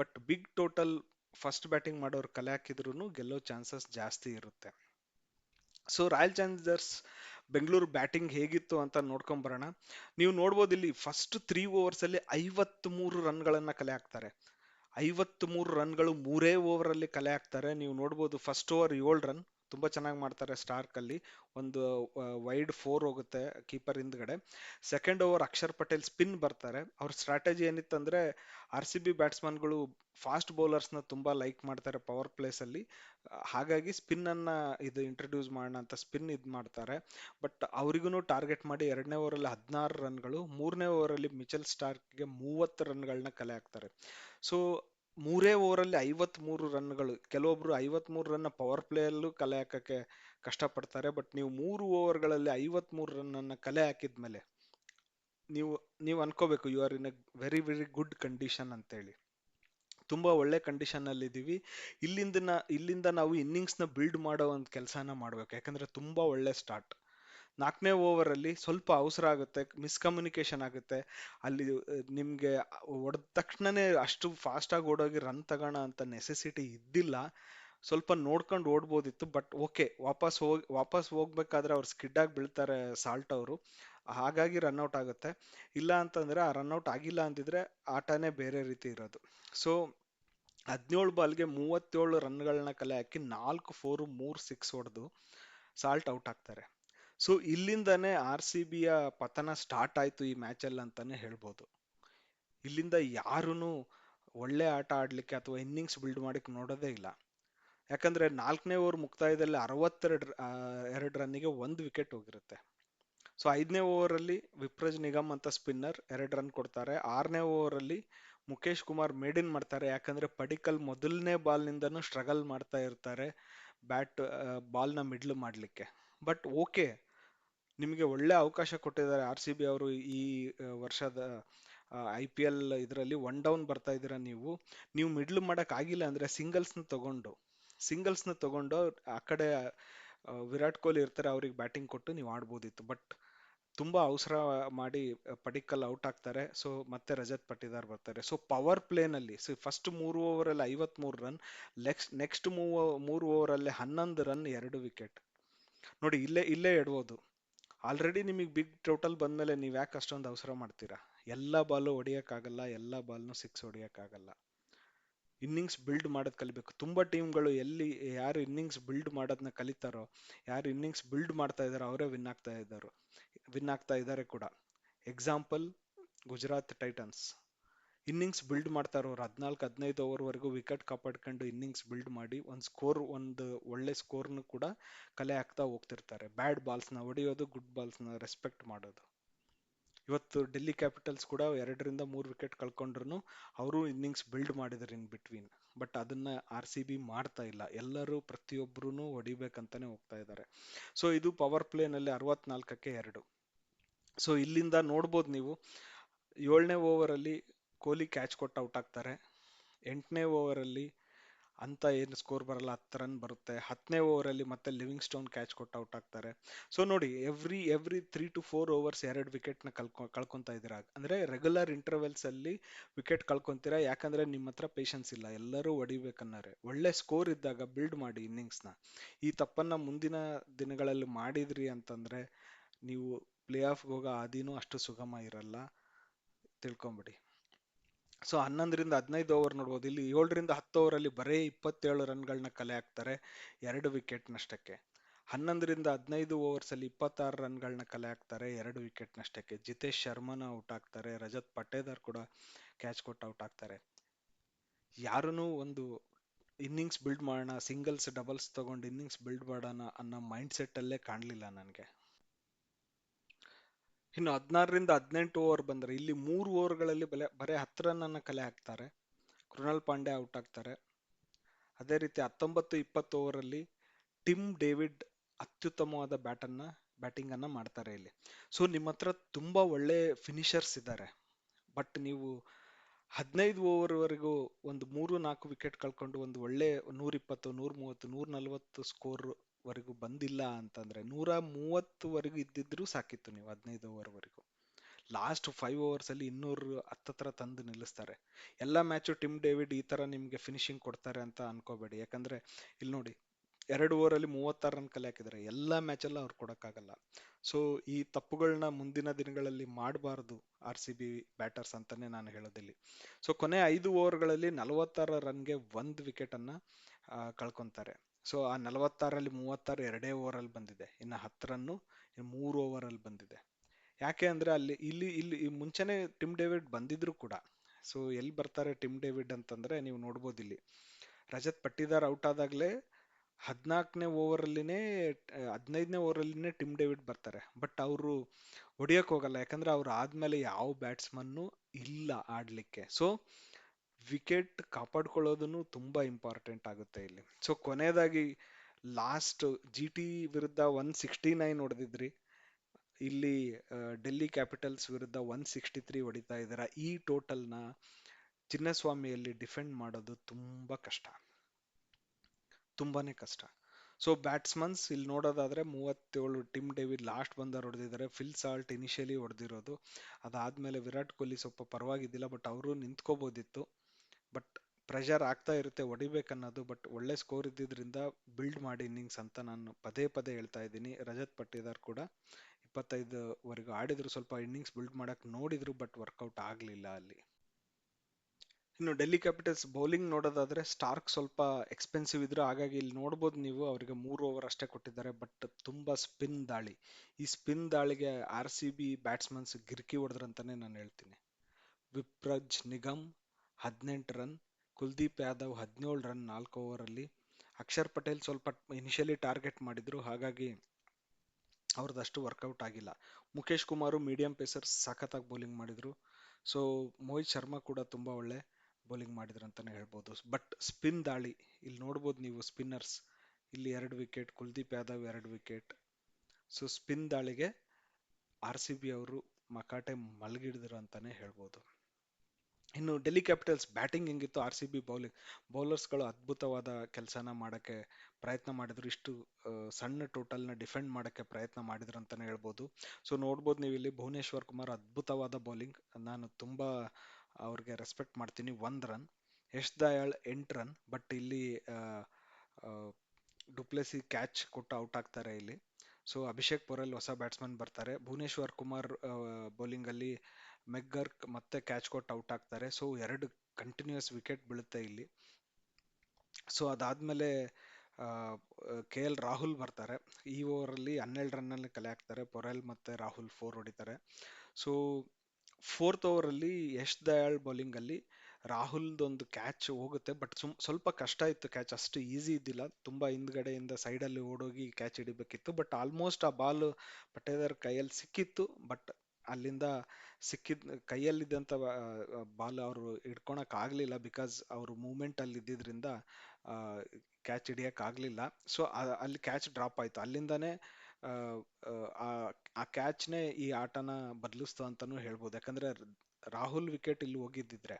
But big total first batting ಮಾಡೋರು ಕಲೆ ಹಾಕಿದ್ರು ಗೆಲ್ಲೋ ಚಾನ್ಸಸ್ ಜಾಸ್ತಿ ಇರುತ್ತೆ. So Royal Challengers Bengaluru batting ಹೇಗಿತ್ತು ಅಂತ ನೋಡ್ಕೊಂಡ್ ಬರೋಣ. ನೀವು ನೋಡ್ಬೋದು ಇಲ್ಲಿ ಫಸ್ಟ್ ತ್ರೀ ಓವರ್ಸ್ ಅಲ್ಲಿ ಐವತ್ ಮೂರು ರನ್ಗಳನ್ನ ಕಲೆ ಹಾಕ್ತಾರೆ. ಐವತ್ ಮೂರು ರನ್ಗಳು ಮೂರೇ ಓವರ್ ಅಲ್ಲಿ ಕಲೆ ಹಾಕ್ತಾರೆ. ನೀವು ನೋಡ್ಬೋದು ಫಸ್ಟ್ ಓವರ್ ಏಳು ರನ್ ತುಂಬಾ ಚೆನ್ನಾಗಿ ಮಾಡ್ತಾರೆ ಸ್ಟಾರ್ಕ್ ಅಲ್ಲಿ. ಒಂದು ವೈಡ್ ಫೋರ್ ಹೋಗುತ್ತೆ ಕೀಪರ್ ಹಿಂದ್ಗಡೆ. Second over Akshar Patel spin ಬರ್ತಾರೆ. ಅವ್ರ ಸ್ಟ್ರಾಟಜಿ ಏನಿತ್ತಂದ್ರೆ ಆರ್ ಸಿ ಬಿ ಬ್ಯಾಟ್ಸ್ಮನ್ಗಳು ಫಾಸ್ಟ್ ಬೌಲರ್ಸ್ನ ತುಂಬಾ ಲೈಕ್ ಮಾಡ್ತಾರೆ ಪವರ್ ಪ್ಲೇಸಲ್ಲಿ ಹಾಗಾಗಿ ಸ್ಪಿನ್ ಅನ್ನ ಇದು ಇಂಟ್ರೊಡ್ಯೂಸ್ ಮಾಡೋಣ ಅಂತ ಸ್ಪಿನ್ ಇದು ಮಾಡ್ತಾರೆ. ಬಟ್ ಅವರಿಗೂ ಟಾರ್ಗೆಟ್ ಮಾಡಿ ಎರಡನೇ ಓವರ್ ಅಲ್ಲಿ ಹದಿನಾರು ರನ್ಗಳು ಮೂರನೇ ಓವರ್ ಅಲ್ಲಿ ಮಿಚೆಲ್ ಸ್ಟಾರ್ಕ್ಗೆ ಮೂವತ್ತು ರನ್ಗಳನ್ನ ಕಲೆ ಹಾಕ್ತಾರೆ. ಸೊ ಮೂರೇ ಓವರಲ್ಲಿ ಐವತ್ ಮೂರು ರನ್ಗಳು ಕೆಲವೊಬ್ರು ಐವತ್ ಮೂರು ರನ್ ಪವರ್ ಪ್ಲೇ ಅಲ್ಲೂ ಕಲೆ ಹಾಕಕ್ಕೆ ಕಷ್ಟಪಡ್ತಾರೆ. ಬಟ್ ನೀವು ಮೂರು ಓವರ್ಗಳಲ್ಲಿ ಐವತ್ ಮೂರು ರನ್ ಅನ್ನ ಕಲೆ ಹಾಕಿದ್ಮೇಲೆ ನೀವು ನೀವು ಅನ್ಕೋಬೇಕು you are in a very very good condition ಅಂತೇಳಿ. ತುಂಬಾ ಒಳ್ಳೆ ಕಂಡೀಷನ್ ಅಲ್ಲಿ ಇದೀವಿ ಇಲ್ಲಿಂದ ಇಲ್ಲಿಂದ ನಾವು ಇನ್ನಿಂಗ್ಸ್ನ ಬಿಲ್ಡ್ ಮಾಡೋ ಒಂದು ಕೆಲಸನ ಮಾಡ್ಬೇಕು. ಯಾಕಂದ್ರೆ ತುಂಬಾ ಒಳ್ಳೆ ಸ್ಟಾರ್ಟ್ ನಾಲ್ಕನೇ ಓವರಲ್ಲಿ ಸ್ವಲ್ಪ ಅವಸರ ಆಗುತ್ತೆ ಮಿಸ್ಕಮ್ಯುನಿಕೇಶನ್ ಆಗುತ್ತೆ. ಅಲ್ಲಿ ನಿಮಗೆ ಹೊಡೆದ ತಕ್ಷಣನೇ ಅಷ್ಟು ಫಾಸ್ಟಾಗಿ ಓಡೋಗಿ ರನ್ ತಗೋಣ ಅಂತ ನೆಸೆಸಿಟಿ ಇದ್ದಿಲ್ಲ. ಸ್ವಲ್ಪ ನೋಡ್ಕೊಂಡು ಓಡ್ಬೋದಿತ್ತು ಬಟ್ ಓಕೆ ವಾಪಸ್ ಹೋಗಿ, ವಾಪಸ್ ಹೋಗ್ಬೇಕಾದ್ರೆ ಅವ್ರು ಸ್ಕಿಡ್ ಆಗಿ ಬೀಳ್ತಾರೆ ಸಾಲ್ಟ್ ಅವರು. ಹಾಗಾಗಿ ರನ್ಔಟ್ ಆಗುತ್ತೆ. ಇಲ್ಲ ಅಂತಂದ್ರೆ ಆ ರನ್ಔಟ್ ಆಗಿಲ್ಲ ಅಂದಿದ್ರೆ ಆಟನೇ ಬೇರೆ ರೀತಿ ಇರೋದು. ಸೊ ಹದಿನೇಳು ಬಾಲ್ಗೆ ಮೂವತ್ತೇಳು ರನ್ಗಳನ್ನ ಕಲೆ ಹಾಕಿ ನಾಲ್ಕು ಫೋರು ಮೂರು ಸಿಕ್ಸ್ ಹೊಡೆದು ಸಾಲ್ಟ್ ಔಟ್ ಆಗ್ತಾರೆ. ಸೊ ಇಲ್ಲಿಂದಾನೇ ಆರ್ ಸಿ ಬಿಯ ಪತನ ಸ್ಟಾರ್ಟ್ ಆಯ್ತು ಈ ಮ್ಯಾಚಲ್ಲಿ ಅಂತಾನೆ ಹೇಳ್ಬೋದು. ಇಲ್ಲಿಂದ ಯಾರೂ ಒಳ್ಳೆ ಆಟ ಆಡ್ಲಿಕ್ಕೆ ಅಥವಾ ಇನ್ನಿಂಗ್ಸ್ ಬಿಲ್ಡ್ ಮಾಡಕ್ಕೆ ನೋಡೋದೇ ಇಲ್ಲ. ಯಾಕಂದ್ರೆ ನಾಲ್ಕನೇ ಓವರ್ ಮುಕ್ತಾಯದಲ್ಲಿ ಅರವತ್ತೆರಡು ಎರಡು ರನ್ನಿಗೆ ಒಂದು ವಿಕೆಟ್ ಹೋಗಿರುತ್ತೆ. ಸೊ ಐದನೇ ಓವರಲ್ಲಿ ವಿಪ್ರಜ್ ನಿಗಮ್ ಅಂತ ಸ್ಪಿನ್ನರ್ ಎರಡು ರನ್ ಕೊಡ್ತಾರೆ. ಆರನೇ ಓವರಲ್ಲಿ ಮುಖೇಶ್ ಕುಮಾರ್ ಮೇಡಿನ್ ಮಾಡ್ತಾರೆ. ಯಾಕಂದ್ರೆ ಪಡಿಕಲ್ ಮೊದಲನೇ ಬಾಲ್ನಿಂದನೂ ಸ್ಟ್ರಗಲ್ ಮಾಡ್ತಾ ಇರ್ತಾರೆ ಬ್ಯಾಟ್ ಬಾಲ್ನ ಮಿಡ್ಲ್ ಮಾಡಲಿಕ್ಕೆ. ಬಟ್ ಓಕೆ ನಿಮಗೆ ಒಳ್ಳೆ ಅವಕಾಶ ಕೊಟ್ಟಿದ್ದಾರೆ ಆರ್ ಸಿ ಬಿ ಅವರು ಈ ವರ್ಷದ ಐ ಪಿ ಎಲ್ ಇದರಲ್ಲಿ ಒನ್ ಡೌನ್ ಬರ್ತಾ ಇದ್ದೀರಾ ನೀವು. ನೀವು ಮಿಡ್ಲ್ ಮಾಡಕ್ ಆಗಿಲ್ಲ ಅಂದ್ರೆ ಸಿಂಗಲ್ಸ್ನ ತಗೊಂಡು ಸಿಂಗಲ್ಸ್ನ ತಗೊಂಡು ಆ ಕಡೆ ವಿರಾಟ್ ಕೊಹ್ಲಿ ಇರ್ತಾರೆ, ಅವ್ರಿಗೆ ಬ್ಯಾಟಿಂಗ್ ಕೊಟ್ಟು ನೀವು ಆಡ್ಬೋದಿತ್ತು. ಬಟ್ ತುಂಬಾ ಅವಸರ ಮಾಡಿ ಪಡಿಕಲ್ ಔಟ್ ಆಗ್ತಾರೆ. ಸೊ ಮತ್ತೆ ರಜತ್ ಪಟ್ಟಿದಾರ್ ಬರ್ತಾರೆ. ಸೊ ಪವರ್ ಪ್ಲೇನಲ್ಲಿ ಸೊ ಫಸ್ಟ್ ಮೂರು ಓವರಲ್ಲಿ ಐವತ್ಮೂರು ರನ್ ನೆಕ್ಸ್ಟ್ ನೆಕ್ಸ್ಟ್ ಮೂವ್, ಮೂರು ಓವರಲ್ಲಿ ಹನ್ನೊಂದು ರನ್ ಎರಡು ವಿಕೆಟ್ ನೋಡಿ, ಇಲ್ಲೇ ಇಲ್ಲೇ ಎಡ್ಬೋದು. ಆಲ್ರೆಡಿ ನಿಮಗೆ ಬಿಗ್ ಟೋಟಲ್ ಬಂದಮೇಲೆ ನೀವು ಯಾಕೆ ಅಷ್ಟೊಂದು ಅವಸರ ಮಾಡ್ತೀರಾ? ಎಲ್ಲ ಬಾಲು ಹೊಡಿಯೋಕ್ಕಾಗಲ್ಲ, ಎಲ್ಲ ಬಾಲ್ನು ಸಿಕ್ಸ್ ಹೊಡಿಯೋಕ್ಕಾಗಲ್ಲ. ಇನ್ನಿಂಗ್ಸ್ ಬಿಲ್ಡ್ ಮಾಡೋದು ಕಲಿಬೇಕು. ತುಂಬ ಟೀಮ್ಗಳು ಎಲ್ಲಿ, ಯಾರು ಇನ್ನಿಂಗ್ಸ್ ಬಿಲ್ಡ್ ಮಾಡೋದನ್ನ ಕಲಿತಾರೋ, ಯಾರು ಇನ್ನಿಂಗ್ಸ್ ಬಿಲ್ಡ್ ಮಾಡ್ತಾ ಇದ್ದಾರೋ ಅವರೇ ವಿನ್ ಆಗ್ತಾ ಇದ್ದಾರೋ ವಿನ್ ಆಗ್ತಾ ಇದ್ದಾರೆ ಕೂಡ. Example Gujarat Titans innings build ಮಾಡ್ತಾ ಇರೋರು. ಹದಿನಾಲ್ಕು, ಹದಿನೈದು ಓವರ್ವರೆಗೂ ವಿಕೆಟ್ ಕಾಪಾಡ್ಕೊಂಡು ಇನ್ನಿಂಗ್ಸ್ ಬಿಲ್ಡ್ ಮಾಡಿ ಒಂದು ಸ್ಕೋರ್ ಒಂದು ಒಳ್ಳೆ ಸ್ಕೋರ್ನು ಕೂಡ ಕಲೆ ಹಾಕ್ತಾ ಹೋಗ್ತಿರ್ತಾರೆ. ಬ್ಯಾಡ್ ಬಾಲ್ಸ್ನ ಹೊಡೆಯೋದು ಗುಡ್ ಬಾಲ್ಸ್ನ ರೆಸ್ಪೆಕ್ಟ್ ಮಾಡೋದು. ಇವತ್ತು ಡೆಲ್ಲಿ ಕ್ಯಾಪಿಟಲ್ಸ್ ಕೂಡ ಎರಡರಿಂದ ಮೂರು ವಿಕೆಟ್ ಕಳ್ಕೊಂಡ್ರು ಅವರು ಇನ್ನಿಂಗ್ಸ್ ಬಿಲ್ಡ್ ಮಾಡಿದ್ರು ಇನ್ ಬಿಟ್ವೀನ್ ಬಟ್ ಅದನ್ನ ಆರ್ ಸಿ ಬಿ ಮಾಡ್ತಾ ಇಲ್ಲ. ಎಲ್ಲರೂ ಪ್ರತಿಯೊಬ್ಬರೂ ಹೊಡಿಬೇಕಂತಾನೆ ಹೋಗ್ತಾ ಇದ್ದಾರೆ ಸೊ ಇದು ಪವರ್ ಪ್ಲೇನಲ್ಲಿ ಅರವತ್ನಾಲ್ಕಕ್ಕೆ ಎರಡು. ಸೊ ಇಲ್ಲಿಂದ ನೋಡ್ಬೋದು ನೀವು ಏಳನೇ ಓವರಲ್ಲಿ ಕೊಹ್ಲಿ ಕ್ಯಾಚ್ ಕೊಟ್ಟು ಔಟ್ ಆಗ್ತಾರೆ. ಎಂಟನೇ ಓವರಲ್ಲಿ ಅಂತ ಏನು ಸ್ಕೋರ್ ಬರಲ್ಲ, ಹತ್ತು ರನ್ ಬರುತ್ತೆ. ಹತ್ತನೇ ಓವರಲ್ಲಿ ಮತ್ತೆ ಲಿವಿಂಗ್ ಸ್ಟೋನ್ ಕ್ಯಾಚ್ ಕೊಟ್ಟು ಔಟ್ ಆಗ್ತಾರೆ. ಸೊ ನೋಡಿ every every three to four overs ಎರಡು ವಿಕೆಟ್ನ ಕಳ್ಕೊ, ಕಳ್ಕೊತಾ ಇದ್ದೀರಾ? ಅಂದರೆ ರೆಗ್ಯುಲರ್ ಇಂಟರ್ವೆಲ್ಸಲ್ಲಿ ವಿಕೆಟ್ ಕಳ್ಕೊತೀರಾ? ಯಾಕಂದರೆ ನಿಮ್ಮ ಹತ್ರ ಪೇಷನ್ಸ್ ಇಲ್ಲ. ಎಲ್ಲರೂ ಹೊಡಿಬೇಕನ್ನೋರೆ. ಒಳ್ಳೆ ಸ್ಕೋರ್ ಇದ್ದಾಗ ಬಿಲ್ಡ್ ಮಾಡಿ ಇನ್ನಿಂಗ್ಸ್ನ ಈ ತಪ್ಪನ್ನು ಮುಂದಿನ ದಿನಗಳಲ್ಲಿ ಮಾಡಿದ್ರಿ ಅಂತಂದರೆ ನೀವು ಪ್ಲೇ ಆಫ್ಗೆ ಹೋಗೋ ಹಾದಿನೂ ಅಷ್ಟು ಸುಗಮ ಇರಲ್ಲ. ತಿಳ್ಕೊಂಬಿಡಿ. ಸೊ ಹನ್ನೊಂದರಿಂದ ಹದಿನೈದು ಓವರ್ ನೋಡ್ಬೋದು. ಇಲ್ಲಿ ಏಳರಿಂದ ಹತ್ತು ಓವರಲ್ಲಿ ಬರೀ ಇಪ್ಪತ್ತೇಳು ರನ್ಗಳನ್ನ ಕಲೆ ಹಾಕ್ತಾರೆ ಎರಡು ವಿಕೆಟ್ ನಷ್ಟಕ್ಕೆ. ಹನ್ನೊಂದರಿಂದ ಹದಿನೈದು ಓವರ್ಸಲ್ಲಿ ಇಪ್ಪತ್ತಾರು ರನ್ಗಳನ್ನ ಕಲೆ ಹಾಕ್ತಾರೆ ಎರಡು ವಿಕೆಟ್ ನಷ್ಟಕ್ಕೆ. ಜಿತೇಶ್ ಶರ್ಮನ ಔಟ್ ಆಗ್ತಾರೆ ರಜತ್ ಪಟೇದಾರ್ ಕೂಡ ಕ್ಯಾಚ್ ಕೊಟ್ಟು ಔಟ್ ಆಗ್ತಾರೆ ಯಾರೂ ಒಂದು ಇನ್ನಿಂಗ್ಸ್ ಬಿಲ್ಡ್ ಮಾಡೋಣ ಸಿಂಗಲ್ಸ್ ಡಬಲ್ಸ್ ತಗೊಂಡು ಇನ್ನಿಂಗ್ಸ್ ಬಿಲ್ಡ್ ಮಾಡೋಣ ಅನ್ನೋ ಮೈಂಡ್ ಸೆಟ್ ಅಲ್ಲೇ ಕಾಣಲಿಲ್ಲ ನನಗೆ. ಇನ್ನು ಹದಿನಾರರಿಂದ ಹದಿನೆಂಟು ಓವರ್ ಬಂದರೆ ಇಲ್ಲಿ ಮೂರು ಓವರ್ಗಳಲ್ಲಿ ಬಲೆ, ಬರೀ ಹತ್ತು ರನ್ ಅನ್ನ ಕಲೆ ಹಾಕ್ತಾರೆ. ಕೃಣಾಲ್ ಪಾಂಡೆ ಔಟ್ ಆಗ್ತಾರೆ. ಅದೇ ರೀತಿ ಹತ್ತೊಂಬತ್ತು ಇಪ್ಪತ್ತು ಓವರಲ್ಲಿ ಟಿಮ್ ಡೇವಿಡ್ ಅತ್ಯುತ್ತಮವಾದ ಬ್ಯಾಟನ್ನು, ಬ್ಯಾಟಿಂಗನ್ನು ಮಾಡ್ತಾರೆ ಇಲ್ಲಿ. ಸೊ ನಿಮ್ಮ ಹತ್ರ ತುಂಬ ಒಳ್ಳೆ ಫಿನಿಷರ್ಸ್ ಇದ್ದಾರೆ. ಬಟ್ ನೀವು ಹದಿನೈದು ಓವರ್ವರೆಗೂ ಒಂದು ಮೂರು ನಾಲ್ಕು ವಿಕೆಟ್ ಕಳ್ಕೊಂಡು ಒಂದು ಒಳ್ಳೆ ನೂರಿಪ್ಪತ್ತು ನೂರ ಮೂವತ್ತು ನೂರ ನಲ್ವತ್ತು ಸ್ಕೋರ್ ವರೆಗೂ ಬಂದಿಲ್ಲ ಅಂತಂದ್ರೆ ನೂರ ಮೂವತ್ತುವರೆಗೂ ಇದ್ದಿದ್ರು ಸಾಕಿತ್ತು ನೀವು, ಹದಿನೈದು ಓವರ್ವರೆಗೂ. ಲಾಸ್ಟ್ ಫೈವ್ ಓವರ್ಸ್ ಅಲ್ಲಿ ಇನ್ನೂರು ಹತ್ತತ್ರ ತಂದು ನಿಲ್ಲಿಸ್ತಾರೆ. ಎಲ್ಲ ಮ್ಯಾಚು ಟಿಮ್ ಡೇವಿಡ್ ಈ ತರ ನಿಮಗೆ ಫಿನಿಶಿಂಗ್ ಕೊಡ್ತಾರೆ ಅಂತ ಅನ್ಕೋಬೇಡಿ. ಯಾಕಂದ್ರೆ ಇಲ್ಲಿ ನೋಡಿ, ಎರಡು ಓವರಲ್ಲಿ ಮೂವತ್ತಾರು ರನ್ ಕಲೆ ಹಾಕಿದ್ದಾರೆ. ಎಲ್ಲ ಮ್ಯಾಚಲ್ಲೂ ಅವ್ರು ಕೊಡೋಕ್ಕಾಗಲ್ಲ. ಸೊ ಈ ತಪ್ಪುಗಳನ್ನ ಮುಂದಿನ ದಿನಗಳಲ್ಲಿ ಮಾಡಬಾರ್ದು ಆರ್ ಸಿ ಬಿ ಬ್ಯಾಟರ್ಸ್ ಅಂತಲೇ ನಾನು ಹೇಳೋದಿಲ್ಲಿ. ಸೊ ಕೊನೆ ಐದು ಓವರ್ಗಳಲ್ಲಿ ನಲವತ್ತಾರು ರನ್ಗೆ ಒಂದು ವಿಕೆಟ್ ಕಳ್ಕೊತಾರೆ ಕಳ್ಕೊಂತಾರೆ. ಸೊ ಆ ನಲವತ್ತಾರಲ್ಲಿ ಮೂವತ್ತಾರು ಎರಡೇ ಓವರಲ್ಲಿ ಬಂದಿದೆ. ಇನ್ನು ಹತ್ತು ರನ್ನು ಮೂರು ಓವರಲ್ಲಿ ಬಂದಿದೆ. ಯಾಕೆ ಅಂದರೆ ಅಲ್ಲಿ, ಇಲ್ಲಿ ಇಲ್ಲಿ ಮುಂಚೆನೆ ಟಿಮ್ ಡೇವಿಡ್ ಬಂದಿದ್ರು ಕೂಡ. ಸೊ ಎಲ್ಲಿ ಬರ್ತಾರೆ ಟಿಮ್ ಡೇವಿಡ್ ಅಂತಂದ್ರೆ ನೀವು ನೋಡ್ಬೋದು ಇಲ್ಲಿ. ರಜತ್ ಪಟ್ಟಿದಾರ್ ಔಟ್ ಆದಾಗಲೇ ಹದಿನಾಲ್ಕನೇ ಓವರಲ್ಲಿನೇ, ಹದಿನೈದನೇ ಓವರಲ್ಲಿನೇ ಟಿಮ್ ಡೇವಿಡ್ ಬರ್ತಾರೆ. ಬಟ್ ಅವರು ಹೊಡಿಯೋಕ್ಕೋಗಲ್ಲ ಯಾಕಂದ್ರೆ ಅವ್ರು ಆದ್ಮೇಲೆ ಯಾವ ಬ್ಯಾಟ್ಸ್ಮನ್ನು ಇಲ್ಲ ಆಡಲಿಕ್ಕೆ. ಸೊ ವಿಕೆಟ್ ಕಾಪಾಡ್ಕೊಳ್ಳೋದನ್ನು ತುಂಬಾ ಇಂಪಾರ್ಟೆಂಟ್ ಆಗುತ್ತೆ ಇಲ್ಲಿ. ಸೊ ಕೊನೆಯದಾಗಿ ಲಾಸ್ಟ್ ಜಿ ಟಿ ವಿರುದ್ಧ ಒನ್ ಸಿಕ್ಸ್ಟಿ ನೈನ್ ಹೊಡೆದಿದ್ರಿ. ಇಲ್ಲಿ ಡೆಲ್ಲಿ ಕ್ಯಾಪಿಟಲ್ಸ್ ವಿರುದ್ಧ ಒನ್ ಸಿಕ್ಸ್ಟಿ ತ್ರೀ ಹೊಡಿತಾ ಇದ್ದಾರೆ. ಈ ಟೋಟಲ್ನ ಚಿನ್ನಸ್ವಾಮಿಯಲ್ಲಿ ಡಿಫೆಂಡ್ ಮಾಡೋದು ತುಂಬ ಕಷ್ಟ. ತುಂಬಾನೇ ಕಷ್ಟ. ಸೊ ಬ್ಯಾಟ್ಸ್ಮನ್ಸ್ ಇಲ್ಲಿ ನೋಡೋದಾದ್ರೆ ಮೂವತ್ತೇಳು ಟಿಮ್ ಡೇವಿಡ್ ಲಾಸ್ಟ್ ಬಂದರ್ ಹೊಡೆದಿದ್ದಾರೆ. ಫಿಲ್ ಸಾಲ್ಟ್ ಇನಿಷಿಯಲಿ ಹೊಡೆದಿರೋದು. ಅದಾದಮೇಲೆ ವಿರಾಟ್ ಕೊಹ್ಲಿ ಸ್ವಲ್ಪ ಪರವಾಗಿದ್ದಿಲ್ಲ ಬಟ್ ಅವರು ನಿಂತ್ಕೋಬೋದಿತ್ತು. ಬಟ್ ಪ್ರೆಷರ್ ಆಗ್ತಾ ಇರುತ್ತೆ, ಹೊಡಿಬೇಕನ್ನೋದು, ಬಟ್ ಒಳ್ಳೆ ಸ್ಕೋರ್ ಇದ್ದಿದ್ರಿಂದ ಬಿಲ್ಡ್ ಮಾಡಿ ಇನ್ನಿಂಗ್ಸ್ ಅಂತ ನಾನು ಪದೇ ಪದೇ ಹೇಳ್ತಾ ಇದ್ದೀನಿ. ರಜತ್ ಪಟ್ಟಿದಾರ್ ಕೂಡ ಇಪ್ಪತ್ತೈದುವರೆಗೂ ಆಡಿದ್ರು, ಸ್ವಲ್ಪ ಇನ್ನಿಂಗ್ಸ್ ಬಿಲ್ಡ್ ಮಾಡಕ್ ನೋಡಿದ್ರು, ಬಟ್ ವರ್ಕೌಟ್ ಆಗಲಿಲ್ಲ ಅಲ್ಲಿ. ಇನ್ನು ಡೆಲ್ಲಿ ಕ್ಯಾಪಿಟಲ್ಸ್ ಬೌಲಿಂಗ್ ನೋಡೋದಾದ್ರೆ ಸ್ಟಾರ್ಕ್ ಸ್ವಲ್ಪ ಎಕ್ಸ್ಪೆನ್ಸಿವ್ ಇದ್ರು, ಹಾಗಾಗಿ ಇಲ್ಲಿ ನೋಡ್ಬೋದು ನೀವು, ಅವರಿಗೆ ಮೂರು ಓವರ್ ಅಷ್ಟೇ ಕೊಟ್ಟಿದ್ದಾರೆ, ಬಟ್ ತುಂಬಾ ಸ್ಪಿನ್ ದಾಳಿ. ಈ ಸ್ಪಿನ್ ದಾಳಿಗೆ ಆರ್ ಸಿ ಬಿ ಬ್ಯಾಟ್ಸ್ಮನ್ಸ್ ಗಿರ್ಕಿ ಹೊಡೆದ್ರಂತಾನೆ ನಾನು ಹೇಳ್ತೀನಿ. ವಿಪ್ರಜ್ ನಿಗಮ್ ಹದಿನೆಂಟು ರನ್, ಕುಲ್ದೀಪ್ ಯಾದವ್ ಹದಿನೇಳು ರನ್ ನಾಲ್ಕು ಓವರಲ್ಲಿ. ಅಕ್ಷರ್ ಪಟೇಲ್ ಸ್ವಲ್ಪ ಇನಿಷಿಯಲಿ ಟಾರ್ಗೆಟ್ ಮಾಡಿದ್ರು, ಹಾಗಾಗಿ ಅವ್ರದ್ದಷ್ಟು ವರ್ಕೌಟ್ ಆಗಿಲ್ಲ. ಮುಖೇಶ್ ಕುಮಾರು ಮೀಡಿಯಂ ಪೇಸರ್ಸ್ ಸಖತ್ತಾಗಿ ಬೌಲಿಂಗ್ ಮಾಡಿದ್ರು. ಸೊ ಮೋಹಿತ್ ಶರ್ಮಾ ಕೂಡ ತುಂಬ ಒಳ್ಳೆ ಬೌಲಿಂಗ್ ಮಾಡಿದ್ರು ಅಂತಲೇ ಹೇಳ್ಬೋದು. ಬಟ್ ಸ್ಪಿನ್ ದಾಳಿ, ಇಲ್ಲಿ ನೋಡ್ಬೋದು ನೀವು ಸ್ಪಿನ್ನರ್ಸ್ ಇಲ್ಲಿ ಎರಡು ವಿಕೆಟ್ ಕುಲ್ದೀಪ್ ಯಾದವ್ ಎರಡು ವಿಕೆಟ್ ಸೊ ಸ್ಪಿನ್ ದಾಳಿಗೆ ಆರ್ ಸಿ ಬಿ ಅವರು ಮಕಾಟೆ ಮಲಗಿಡಿದ್ರು ಅಂತಲೇ ಹೇಳ್ಬೋದು. ಇನ್ನು ಡೆಲ್ಲಿ ಕ್ಯಾಪಿಟಲ್ಸ್ ಬ್ಯಾಟಿಂಗ್ ಹೆಂಗಿತ್ತು, ಆರ್ ಸಿ ಬಿ ಬೌಲಿಂಗ್, ಬೌಲರ್ಸ್ಗಳು ಅದ್ಭುತವಾದ ಕೆಲಸನ ಮಾಡೋಕ್ಕೆ ಪ್ರಯತ್ನ ಮಾಡಿದ್ರು. ಇಷ್ಟು ಸಣ್ಣ ಟೋಟಲ್ನ ಡಿಫೆಂಡ್ ಮಾಡೋಕ್ಕೆ ಪ್ರಯತ್ನ ಮಾಡಿದ್ರು ಅಂತಲೇ ಹೇಳ್ಬೋದು. ಸೊ, ನೋಡ್ಬೋದು ನೀವು ಇಲ್ಲಿ ಭುವನೇಶ್ವರ್ ಕುಮಾರ್ ಅದ್ಭುತವಾದ ಬೌಲಿಂಗ್. ನಾನು ತುಂಬ ಅವ್ರಿಗೆ ರೆಸ್ಪೆಕ್ಟ್ ಮಾಡ್ತೀನಿ. ಒಂದು ರನ್, ಯಶ್ ದಯಾಳ್ ಎಂಟು ರನ್, ಬಟ್ ಇಲ್ಲಿ ಡುಪ್ಲೆಸಿ ಕ್ಯಾಚ್ ಕೊಟ್ಟು ಔಟ್ ಆಗ್ತಾರೆ ಇಲ್ಲಿ. ಸೊ, ಅಭಿಷೇಕ್ ಪೊರೆಲ್ ಹೊಸ ಬ್ಯಾಟ್ಸ್ಮನ್ ಬರ್ತಾರೆ. ಭುವನೇಶ್ವರ್ ಕುಮಾರ್ ಬೌಲಿಂಗ್ ಅಲ್ಲಿ ಮೆಗ್ಗರ್ಕ್ ಮತ್ತೆ ಕ್ಯಾಚ್ ಕೊಟ್ಟು ಔಟ್ ಆಗ್ತಾರೆ. ಸೊ ಎರಡು ಕಂಟಿನ್ಯೂಸ್ ವಿಕೆಟ್ ಬೀಳುತ್ತೆ ಇಲ್ಲಿ. ಸೊ ಅದಾದ್ಮೇಲೆ ಕೆ ಎಲ್ ರಾಹುಲ್ ಬರ್ತಾರೆ. ಈ ಓವರಲ್ಲಿ ಹನ್ನೆರಡು ರನ್ನಲ್ಲಿ ಕಲೆ ಹಾಕ್ತಾರೆ. ಪೊರೆಲ್ ಮತ್ತೆ ರಾಹುಲ್ ಫೋರ್ ಹೊಡಿತಾರೆ. ಸೊ ಫೋರ್ತ್ ಓವರಲ್ಲಿ ಯಶ್ ದಯಾಳ್ ಬೌಲಿಂಗ್ ಅಲ್ಲಿ ರಾಹುಲ್ದೊಂದು ಕ್ಯಾಚ್ ಹೋಗುತ್ತೆ. ಬಟ್ ಸುಮ್, ಸ್ವಲ್ಪ ಕಷ್ಟ ಇತ್ತು ಕ್ಯಾಚ್ ಅಷ್ಟು ಈಸಿ ಇದ್ದಿಲ್ಲ. ತುಂಬ ಹಿಂದ್ಗಡೆಯಿಂದ ಸೈಡಲ್ಲಿ ಓಡೋಗಿ ಕ್ಯಾಚ್ ಹಿಡಿಬೇಕಿತ್ತು. ಬಟ್ ಆಲ್ಮೋಸ್ಟ್ ಆ ಬಾಲ್ ಪಟೇದರ್ ಕೈಯಲ್ಲಿ ಸಿಕ್ಕಿತ್ತು. ಬಟ್ ಅಲ್ಲಿಂದ ಸಿಕ್ಕಿದ ಕೈಯಲ್ಲಿದ್ದಂಥ ಬಾಲ್ ಅವರು ಹಿಡ್ಕೊಳಕ್ ಆಗಲಿಲ್ಲ ಬಿಕಾಸ್ ಅವರು ಮೂಮೆಂಟ್ ಅಲ್ಲಿ ಇದ್ದಿದ್ರಿಂದ ಕ್ಯಾಚ್ ಹಿಡಿಯಕ್ ಆಗಲಿಲ್ಲ. ಸೊ ಅಲ್ಲಿ ಕ್ಯಾಚ್ ಡ್ರಾಪ್ ಆಯ್ತು. ಅಲ್ಲಿಂದಾನೇ ಆ, ಕ್ಯಾಚ್ನೇ ಈ ಆಟನ ಬದಲಿಸ್ತು ಅಂತಾನೂ ಹೇಳ್ಬೋದು. ಯಾಕಂದ್ರೆ ರಾಹುಲ್ ವಿಕೆಟ್ ಇಲ್ಲಿ ಹೋಗಿದ್ದಿದ್ರೆ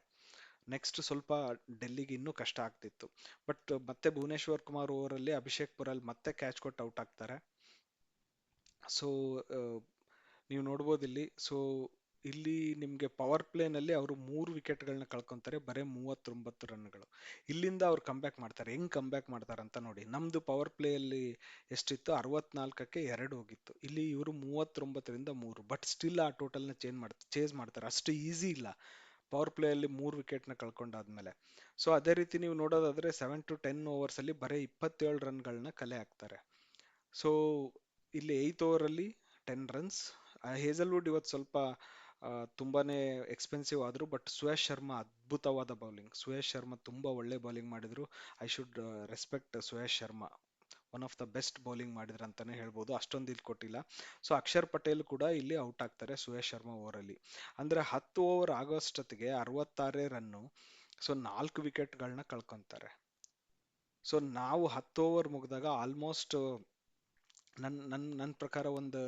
ನೆಕ್ಸ್ಟ್ ಸ್ವಲ್ಪ ಡೆಲ್ಲಿಗೆ ಇನ್ನೂ ಕಷ್ಟ ಆಗ್ತಿತ್ತು. ಬಟ್ ಮತ್ತೆ ಭುವನೇಶ್ವರ್ ಕುಮಾರ್ ಓವರಲ್ಲಿ ಅಭಿಷೇಕ್ ಪುರಲ್ ಮತ್ತೆ ಕ್ಯಾಚ್ ಕೊಟ್ಟು ಔಟ್ ಆಗ್ತಾರೆ. ಸೊ ನೀವು ನೋಡ್ಬೋದು ಇಲ್ಲಿ. ಸೊ ಇಲ್ಲಿ ನಿಮಗೆ ಪವರ್ ಪ್ಲೇನಲ್ಲಿ ಅವರು ಮೂರು ವಿಕೆಟ್ಗಳನ್ನ ಕಳ್ಕೊತಾರೆ. ಬರೀ ಮೂವತ್ತೊಂಬತ್ತು ರನ್ಗಳು ಇಲ್ಲಿಂದ ಅವ್ರು ಕಂಬ್ಯಾಕ್ ಮಾಡ್ತಾರೆ. ಹೆಂಗ್ ಕಂಬ್ಯಾಕ್ ಮಾಡ್ತಾರೆ ಅಂತ ನೋಡಿ. ನಮ್ದು ಪವರ್ ಪ್ಲೇಯಲ್ಲಿ ಎಷ್ಟಿತ್ತು? ಅರವತ್ನಾಲ್ಕಕ್ಕೆ ಎರಡು ಹೋಗಿತ್ತು. ಇಲ್ಲಿ ಇವರು ಮೂವತ್ತೊಂಬತ್ತರಿಂದ ಮೂರು. ಬಟ್ ಸ್ಟಿಲ್ ಆ ಟೋಟಲ್ನ ಚೇಂಜ್ ಮಾಡ್ತಾರೆ ಚೇಸ್ ಮಾಡ್ತಾರೆ. ಅಷ್ಟು ಈಸಿ ಇಲ್ಲ. ಪವರ್ ಪ್ಲೇಯಲ್ಲಿ ಮೂರು ವಿಕೆಟ್ನ ಕಳ್ಕೊಂಡಾದ್ಮೇಲೆ. ಸೊ ಅದೇ ರೀತಿ ನೀವು ನೋಡೋದಾದ್ರೆ ಸೆವೆನ್ ಟು ಟೆನ್ ಓವರ್ಸಲ್ಲಿ ಬರೀ ಇಪ್ಪತ್ತೇಳು ರನ್ಗಳನ್ನ ಕಲೆ ಹಾಕ್ತಾರೆ. ಸೊ ಇಲ್ಲಿ ಏಯ್ತ್ ಓವರಲ್ಲಿ ಟೆನ್ ರನ್ಸ್ ಹೇಸಲ್ವುಡ್ ಇವತ್ತು ಸ್ವಲ್ಪ ತುಂಬಾನೇ ಎಕ್ಸ್ಪೆನ್ಸಿವ್ ಆದ್ರು ಬಟ್ ಸುಯೇಶ್ ಶರ್ಮಾ ಅದ್ಭುತವಾದ ಬೌಲಿಂಗ್ ಸುಯೇಶ್ ಶರ್ಮಾ ತುಂಬಾ ಒಳ್ಳೆ ಬೌಲಿಂಗ್ ಮಾಡಿದ್ರು. I should respect Suyash Sharma. One of the best bowling ಮಾಡಿದ್ರು ಅಂತಾನೆ ಹೇಳ್ಬೋದು. ಅಷ್ಟೊಂದು ಇಲ್ಲಿ ಕೊಟ್ಟಿಲ್ಲ. ಸೊ ಅಕ್ಷರ್ ಪಟೇಲ್ ಕೂಡ ಇಲ್ಲಿ ಔಟ್ ಆಗ್ತಾರೆ ಸುಯೇಶ್ ಶರ್ಮಾ ಓವರ್ ಅಲ್ಲಿ. ಅಂದ್ರೆ ಹತ್ತು ಓವರ್ ಆಗೋಷ್ಟೊತ್ತಿಗೆ ಅರವತ್ತಾರೇ ರನ್ನು ಸೊ ನಾಲ್ಕು ವಿಕೆಟ್ಗಳನ್ನ ಕಳ್ಕೊಂತಾರೆ. ಸೊ ನಾವು ಹತ್ತು ಓವರ್ ಮುಗಿದಾಗ ಆಲ್ಮೋಸ್ಟ್ ನನ್ ನನ್ನ ನನ್ನ ಪ್ರಕಾರ ಒಂದು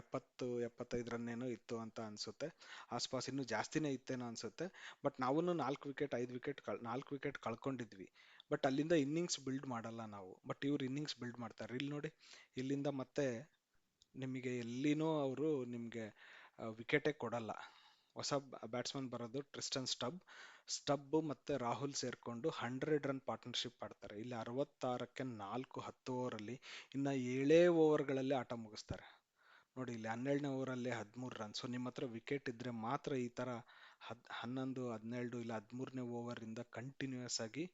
ಎಪ್ಪತ್ತು ಎಪ್ಪತ್ತೈದು ರನ್ ಏನೋ ಇತ್ತು ಅಂತ ಅನ್ಸುತ್ತೆ. ಆಸ್ಪಾಸ್ ಇನ್ನೂ ಜಾಸ್ತಿನೇ ಇತ್ತೇನೋ ಅನ್ಸುತ್ತೆ. ಬಟ್ ನಾವು ನಾಲ್ಕು ವಿಕೆಟ್, ಐದು ವಿಕೆಟ್ ಕಳ್, ನಾಲ್ಕು ವಿಕೆಟ್ ಕಳ್ಕೊಂಡಿದ್ವಿ. ಬಟ್ ಅಲ್ಲಿಂದ ಇನ್ನಿಂಗ್ಸ್ ಬಿಲ್ಡ್ ಮಾಡಲ್ಲ ನಾವು. ಬಟ್ ಇವ್ರು ಇನ್ನಿಂಗ್ಸ್ ಬಿಲ್ಡ್ ಮಾಡ್ತಾರೆ. ಇಲ್ಲಿ ನೋಡಿ, ಇಲ್ಲಿಂದ ಮತ್ತೆ ನಿಮಗೆ ಎಲ್ಲಿನೂ ಅವರು ನಿಮಗೆ ವಿಕೆಟೇ ಕೊಡಲ್ಲ. ಹೊಸ ಬ್ಯಾಟ್ಸ್ಮನ್ ಬರೋದು ಟ್ರಿಸ್ಟನ್ ಸ್ಟಬ್. ಸ್ಟಬ್ ಮತ್ತೆ ರಾಹುಲ್ ಸೇರ್ಕೊಂಡು ಹಂಡ್ರೆಡ್ ರನ್ ಪಾರ್ಟ್ನರ್ಶಿಪ್ ಆಡ್ತಾರೆ. ಇಲ್ಲಿ ಅರವತ್ತಾರಕ್ಕೆ ನಾಲ್ಕು, ಹತ್ತು ಓವರಲ್ಲಿ ಇನ್ನ ಏಳೇ ಓವರ್ಗಳಲ್ಲಿ ಆಟ ಮುಗಿಸ್ತಾರೆ. ನೋಡಿ, ಇಲ್ಲಿ ಹನ್ನೆರಡನೇ ಓವರಲ್ಲಿ ಹದಿಮೂರು ರನ್. ಸೊ ನಿಮ್ಮ ಹತ್ರ ವಿಕೆಟ್ ಇದ್ರೆ ಮಾತ್ರ ಈ ತರ ಹದ್, ಹನ್ನೊಂದು ಹದಿನೇಳು ಇಲ್ಲ ಹದಿಮೂರನೇ ಓವರ್ ಇಂದ ಕಂಟಿನ್ಯೂಸ್ ಆಗಿ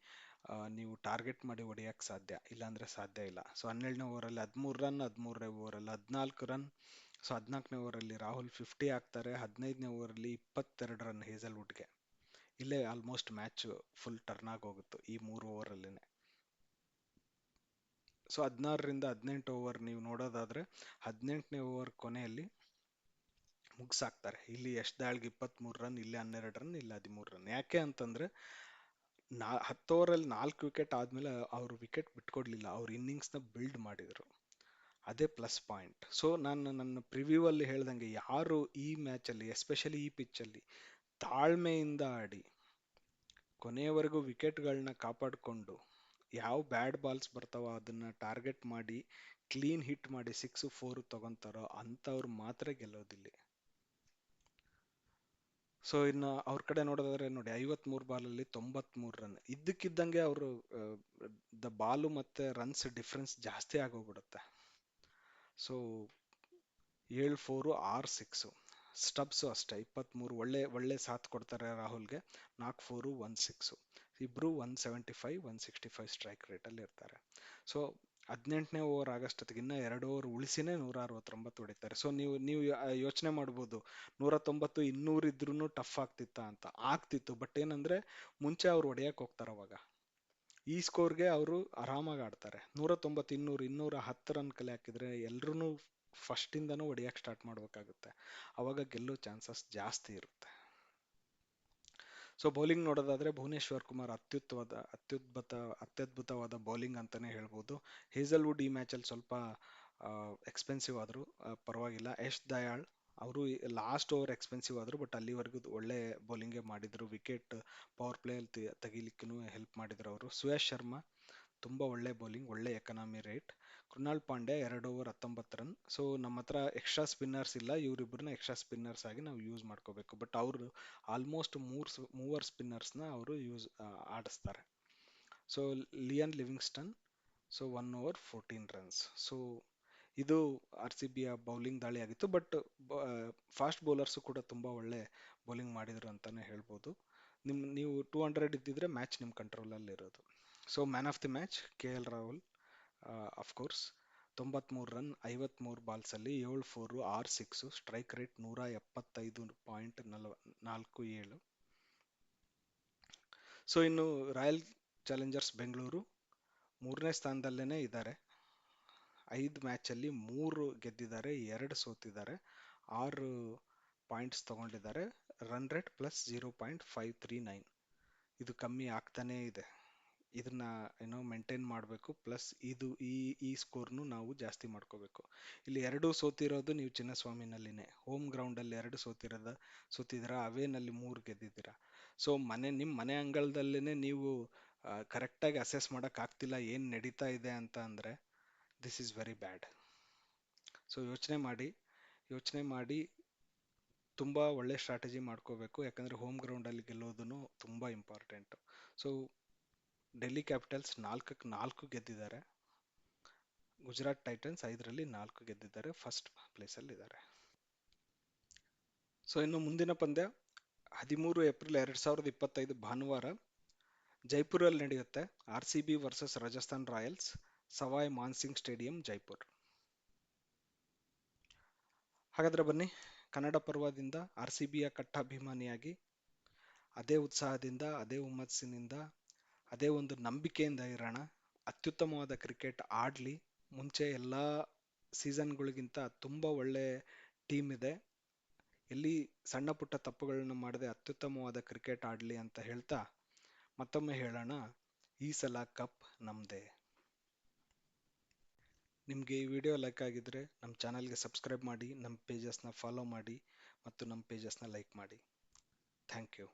ನೀವು ಟಾರ್ಗೆಟ್ ಮಾಡಿ ಹೊಡೆಯೋಕ್ಕೆ ಸಾಧ್ಯ. ಇಲ್ಲಾಂದರೆ ಸಾಧ್ಯ ಇಲ್ಲ. ಸೊ ಹನ್ನೆರಡನೇ ಓವರಲ್ಲಿ ಹದಿಮೂರು ರನ್, ಹದಿಮೂರನೇ ಓವರಲ್ಲಿ ಹದಿನಾಲ್ಕು ರನ್. ಸೊ ಹದಿನಾಲ್ಕನೇ ಓವರಲ್ಲಿ ರಾಹುಲ್ ಫಿಫ್ಟಿ ಹಾಕ್ತಾರೆ. ಹದಿನೈದನೇ ಓವರಲ್ಲಿ ಇಪ್ಪತ್ತೆರಡು ರನ್ ಹೇಸಲ್ವುಡ್ಗೆ ಇಲ್ಲೇ ಆಲ್ಮೋಸ್ಟ್ ಮ್ಯಾಚ್ ಫುಲ್ ಟರ್ನ್ ಆಗಿ ಹೋಗುತ್ತೆ ಈ ಮೂರು ಓವರಲ್ಲೇನೆ ಸೊ ಹದಿನಾರರಿಂದ ಹದಿನೆಂಟು ಓವರ್ ನೀವು ನೋಡೋದಾದ್ರೆ ಹದಿನೆಂಟನೇ ಓವರ್ ಕೊನೆಯಲ್ಲಿ ಮುಗಿಸಾಕ್ತಾರೆ. ಇಲ್ಲಿ ಎಷ್ಟು ದಾಳಿಗೆ ಇಪ್ಪತ್ತ್ಮೂರು ರನ್ ಇಲ್ಲಿ ಹನ್ನೆರಡು ರನ್ ಇಲ್ಲಿ ಹದಿಮೂರು ರನ್ ಯಾಕೆ ಅಂತಂದರೆ ನಾ, ಹತ್ತು ಓವರಲ್ಲಿ ನಾಲ್ಕು ವಿಕೆಟ್ ಆದಮೇಲೆ ಅವರು ವಿಕೆಟ್ ಬಿಟ್ಕೊಡ್ಲಿಲ್ಲ. ಅವ್ರ ಇನ್ನಿಂಗ್ಸ್ನ ಬಿಲ್ಡ್ ಮಾಡಿದರು. ಅದೇ ಪ್ಲಸ್ ಪಾಯಿಂಟ್ ಸೊ ನಾನು ನನ್ನ ಪ್ರಿವ್ಯೂ ಅಲ್ಲಿ ಹೇಳ್ದಂಗೆ ಯಾರು ಈ ಮ್ಯಾಚಲ್ಲಿ ಎಸ್ಪೆಷಲಿ ಈ ಪಿಚ್ಚಲ್ಲಿ ತಾಳ್ಮೆಯಿಂದ ಆಡಿ. ಕೊನೆಯವರೆಗೂ ವಿಕೆಟ್ಗಳನ್ನ ಕಾಪಾಡಿಕೊಂಡು ಯಾವ ಬ್ಯಾಡ್ ಬಾಲ್ಸ್ ಬರ್ತಾವೋ ಅದನ್ನ ಟಾರ್ಗೆಟ್ ಮಾಡಿ ಕ್ಲೀನ್ ಹಿಟ್ ಮಾಡಿ ಸಿಕ್ಸ್ ಫೋರ್ ತಗೊಂತಾರೋ ಅಂಥವ್ರು ಮಾತ್ರ ಗೆಲ್ಲೋದಿಲ್ಲಿ. ಸೊ, ಇನ್ನು ಅವ್ರ ಕಡೆ ನೋಡೋದಾದ್ರೆ ನೋಡಿ ಐವತ್ಮೂರು ಬಾಲಲ್ಲಿ ತೊಂಬತ್ಮೂರು ರನ್. ಇದ್ದಕ್ಕಿದ್ದಂಗೆ ಅವರು ದ ಬಾಲು ಮತ್ತೆ ರನ್ಸ್ ಡಿಫ್ರೆನ್ಸ್ ಜಾಸ್ತಿ ಆಗೋಗ್ಬಿಡುತ್ತೆ. ಸೊ, ಏಳು ಫೋರು ಆರು ಸಿಕ್ಸು. ಸ್ಟಬ್ಸು ಅಷ್ಟೇ ಇಪ್ಪತ್ತ್ಮೂರು ಒಳ್ಳೆ ಒಳ್ಳೆ ಸಾಥ್ ಕೊಡ್ತಾರೆ ರಾಹುಲ್ಗೆ. ನಾಲ್ಕು ಫೋರು ಒನ್ ಸಿಕ್ಸು ಇಬ್ಬರು one seventy five one sixty five strike ರೇಟಲ್ಲಿ ಇರ್ತಾರೆ. ಸೊ ಹದಿನೆಂಟನೇ ಓವರ್ ಆಗಷ್ಟೊತ್ತಿಗೆ ಇನ್ನೂ ಎರಡು ಓವರ್ ಉಳಿಸಿನೇ ನೂರ ಅರವತ್ತೊಂಬತ್ತು ಹೊಡಿತಾರೆ. ಸೊ ನೀವು ನೀವು ಯೋಚನೆ ಮಾಡ್ಬೋದು ನೂರ ತೊಂಬತ್ತು ಇನ್ನೂರು ಇದ್ರೂ ಟಫ್ ಆಗ್ತಿತ್ತಾ ಅಂತ. ಆಗ್ತಿತ್ತು ಬಟ್ ಏನಂದ್ರೆ ಮುಂಚೆ ಅವ್ರು ಹೊಡೆಯಕ್ಕೆ ಹೋಗ್ತಾರೆ ಅವಾಗ. ಈ ಸ್ಕೋರ್ಗೆ ಅವರು ಆರಾಮಾಗಿ ಆಡ್ತಾರೆ. ನೂರ ತೊಂಬತ್ತು ಇನ್ನೂರು, ಇನ್ನೂರ ಹತ್ತು ರನ್ ಕಲೆ ಹಾಕಿದ್ರೆ ಎಲ್ರೂ ಫಸ್ಟಿಂದನೂ ಹೊಡಿಯಕ್ಕೆ ಸ್ಟಾರ್ಟ್ ಮಾಡಬೇಕಾಗುತ್ತೆ. ಅವಾಗ ಗೆಲ್ಲೋ ಚಾನ್ಸಸ್ ಜಾಸ್ತಿ ಇರುತ್ತೆ. ಸೊ ಬೌಲಿಂಗ್ ನೋಡೋದಾದ್ರೆ ಭುವನೇಶ್ವರ್ ಕುಮಾರ್ ಅತ್ಯುತ್ತವಾದ ಅತ್ಯುದ್ಭುತ, ಅತ್ಯದ್ಭುತವಾದ ಬೌಲಿಂಗ್ ಅಂತಾನೆ ಹೇಳ್ಬೋದು. ಹೇಸಲ್ವುಡ್ ಈ ಮ್ಯಾಚಲ್ಲಿ ಸ್ವಲ್ಪ ಎಕ್ಸ್ಪೆನ್ಸಿವ್ ಆದರೂ ಪರವಾಗಿಲ್ಲ. ಯಶ್ ದಯಾಳ್ ಅವರು ಲಾಸ್ಟ್ ಓವರ್ ಎಕ್ಸ್ಪೆನ್ಸಿವ್ ಆದರು ಬಟ್ ಅಲ್ಲಿವರೆಗೂ ಒಳ್ಳೆ ಬೌಲಿಂಗೇ ಮಾಡಿದರು. ವಿಕೆಟ್ ಪವರ್ ಪ್ಲೇಯಲ್ಲಿ ತೆಗಿಲಿಕ್ಕೂ ಹೆಲ್ಪ್ ಮಾಡಿದ್ರು ಅವರು. ಸುಯಶ್ ಶರ್ಮಾ, ತುಂಬ ಒಳ್ಳೆ ಬೌಲಿಂಗ್ ಒಳ್ಳೆ ಎಕನಾಮಿ ರೇಟ್ ಕೃಣಾಲ್ ಪಾಂಡ್ಯ ಎರಡು ಓವರ್ ಹತ್ತೊಂಬತ್ತು ರನ್. ಸೊ ನಮ್ಮ ಹತ್ರ ಎಕ್ಸ್ಟ್ರಾ ಸ್ಪಿನ್ನರ್ಸ್ ಇಲ್ಲ. ಇವರಿಬ್ಬರನ್ನ ಎಕ್ಸ್ಟ್ರಾ ಸ್ಪಿನ್ನರ್ಸ್ ಆಗಿ ನಾವು ಯೂಸ್ ಮಾಡ್ಕೋಬೇಕು. ಬಟ್ ಅವರು ಆಲ್ಮೋಸ್ಟ್ ಮೂರು ಮೂವರ್ ಸ್ಪಿನ್ನರ್ಸ್ನ ಅವರು ಯೂಸ್ ಆಡಿಸ್ತಾರೆ. So Liam Livingstone so one over fourteen runs so ಇದು ಆರ್ ಸಿ ಬಿಯ ಬೌಲಿಂಗ್ ದಾಳಿ ಆಗಿತ್ತು. ಬಟ್ ಫಾಸ್ಟ್ ಬೌಲರ್ಸು ಕೂಡ ತುಂಬ ಒಳ್ಳೆ ಬೌಲಿಂಗ್ ಮಾಡಿದರು ಅಂತಲೇ ಹೇಳ್ಬೋದು. ನಿಮ್ಮ ನೀವು ಟೂ ಹಂಡ್ರೆಡ್ ಇದ್ದಿದ್ರೆ ಮ್ಯಾಚ್ ನಿಮ್ಮ ಕಂಟ್ರೋಲಲ್ಲಿ ಇರೋದು so man of the match K L Rahul of course ತೊಂಬತ್ಮೂರು ರನ್, ಐವತ್ಮೂರು ಬಾಲ್ಸಲ್ಲಿ ಏಳು, ಫೋರು, ಆರು, ಸಿಕ್ಸು, ಸ್ಟ್ರೈಕ್ ರೇಟ್ ನೂರ ಎಪ್ಪತ್ತೈದು ಪಾಯಿಂಟ್ ನಲ್ವ, ನಾಲ್ಕು ಏಳು. ಸೊ, ಇನ್ನು ರಾಯಲ್ ಚಾಲೆಂಜರ್ಸ್ ಬೆಂಗಳೂರು ಮೂರನೇ ಸ್ಥಾನದಲ್ಲೇ ಇದ್ದಾರೆ. ಐದು ಮ್ಯಾಚಲ್ಲಿ ಮೂರು ಗೆದ್ದಿದ್ದಾರೆ, ಎರಡು ಸೋತಿದ್ದಾರೆ, ಆರು ಪಾಯಿಂಟ್ಸ್ ತಗೊಂಡಿದ್ದಾರೆ. Run rate plus zero point five three nine. ಇದು ಕಮ್ಮಿ ಆಗ್ತಾನೇ ಇದೆ. ಇದನ್ನ ಏನೋ ಮೇಂಟೈನ್ ಮಾಡಬೇಕು ಪ್ಲಸ್ ಇದು ಈ ಈ ಸ್ಕೋರ್ನು ನಾವು ಜಾಸ್ತಿ ಮಾಡ್ಕೋಬೇಕು. ಇಲ್ಲಿ ಎರಡು ಸೋತಿರೋದು ನೀವು ಚಿನ್ನಸ್ವಾಮಿನಲ್ಲಿನೇ. ಹೋಮ್ ಗ್ರೌಂಡಲ್ಲಿ ಎರಡು ಸೋತಿರೋದ, ಸೋತಿದ್ದೀರಾ? ಅವೇನಲ್ಲಿ ಮೂರು ಗೆದ್ದಿದ್ದೀರಾ? ಸೊ ಮನೆ ನಿಮ್ಮ ಮನೆ ಅಂಗಳದಲ್ಲೇ ನೀವು ಕರೆಕ್ಟಾಗಿ ಅಸೆಸ್ ಮಾಡೋಕ್ಕಾಗ್ತಿಲ್ಲ ಏನು ನಡೀತಾ ಇದೆ ಅಂತ ಅಂದರೆ this is very bad so ಯೋಚನೆ ಮಾಡಿ ಯೋಚನೆ ಮಾಡಿ, ತುಂಬ ಒಳ್ಳೆ ಸ್ಟ್ರಾಟಜಿ ಮಾಡ್ಕೋಬೇಕು. ಯಾಕಂದರೆ ಹೋಮ್ ಗ್ರೌಂಡಲ್ಲಿ ಗೆಲ್ಲೋದು ತುಂಬ ಇಂಪಾರ್ಟೆಂಟು ಸೊ ಡೆಲ್ಲಿ ಕ್ಯಾಪಿಟಲ್ಸ್ ನಾಲ್ಕಕ್ಕೆ ನಾಲ್ಕು ಗೆದ್ದಿದ್ದಾರೆ. ಗುಜರಾತ್ ಟೈಟನ್ಸ್ ಐದರಲ್ಲಿ ನಾಲ್ಕು ಗೆದ್ದಿದ್ದಾರೆ. ಫಸ್ಟ್ ಪ್ಲೇಸಲ್ಲಿದ್ದಾರೆ ಸೊ, ಇನ್ನು ಮುಂದಿನ ಪಂದ್ಯ ಹದಿಮೂರು ಏಪ್ರಿಲ್ ಎರಡು ಸಾವಿರದ ಇಪ್ಪತ್ತೈದು ಭಾನುವಾರ ಜೈಪುರಲ್ಲಿ ನಡೆಯುತ್ತೆ. R C B versus Rajasthan Royals, Sawai Mansingh stadium, Jaipur. ಹಾಗಾದ್ರೆ ಬನ್ನಿ, ಕನ್ನಡ ಪರ್ವದಿಂದ ಆರ್ ಸಿ ಬಿಯ ಕಟ್ಟಾಭಿಮಾನಿಯಾಗಿ ಅದೇ ಉತ್ಸಾಹದಿಂದ, ಅದೇ ಹುಮ್ಮಸ್ಸಿನಿಂದ ಅದೇ ಒಂದು ನಂಬಿಕೆಯಿಂದ ಇರೋಣ. ಅತ್ಯುತ್ತಮವಾದ ಕ್ರಿಕೆಟ್ ಆಡಲಿ. ಮುಂಚೆ ಎಲ್ಲ ಸೀಸನ್ಗಳಿಗಿಂತ ತುಂಬ ಒಳ್ಳೆ ಟೀಮ್ ಇದೆ. ಎಲ್ಲಿ ಸಣ್ಣ ಪುಟ್ಟ ತಪ್ಪುಗಳನ್ನು ಮಾಡದೆ ಅತ್ಯುತ್ತಮವಾದ ಕ್ರಿಕೆಟ್ ಆಡಲಿ ಅಂತ ಹೇಳ್ತಾ ಮತ್ತೊಮ್ಮೆ ಹೇಳೋಣ. ಈ ಸಲ ಕಪ್ ನಮ್ಮದೇ ನಿಮಗೆ ಈ ವಿಡಿಯೋ ಲೈಕ್ ಆಗಿದ್ರೆ ನಮ್ಮ ಚಾನಲ್ಗೆ ಸಬ್ಸ್ಕ್ರೈಬ್ ಮಾಡಿ, ನಮ್ಮ ಪೇಜಸ್ನ ಫಾಲೋ ಮಾಡಿ ಮತ್ತು ನಮ್ಮ ಪೇಜಸ್ನ ಲೈಕ್ ಮಾಡಿ. Thank you.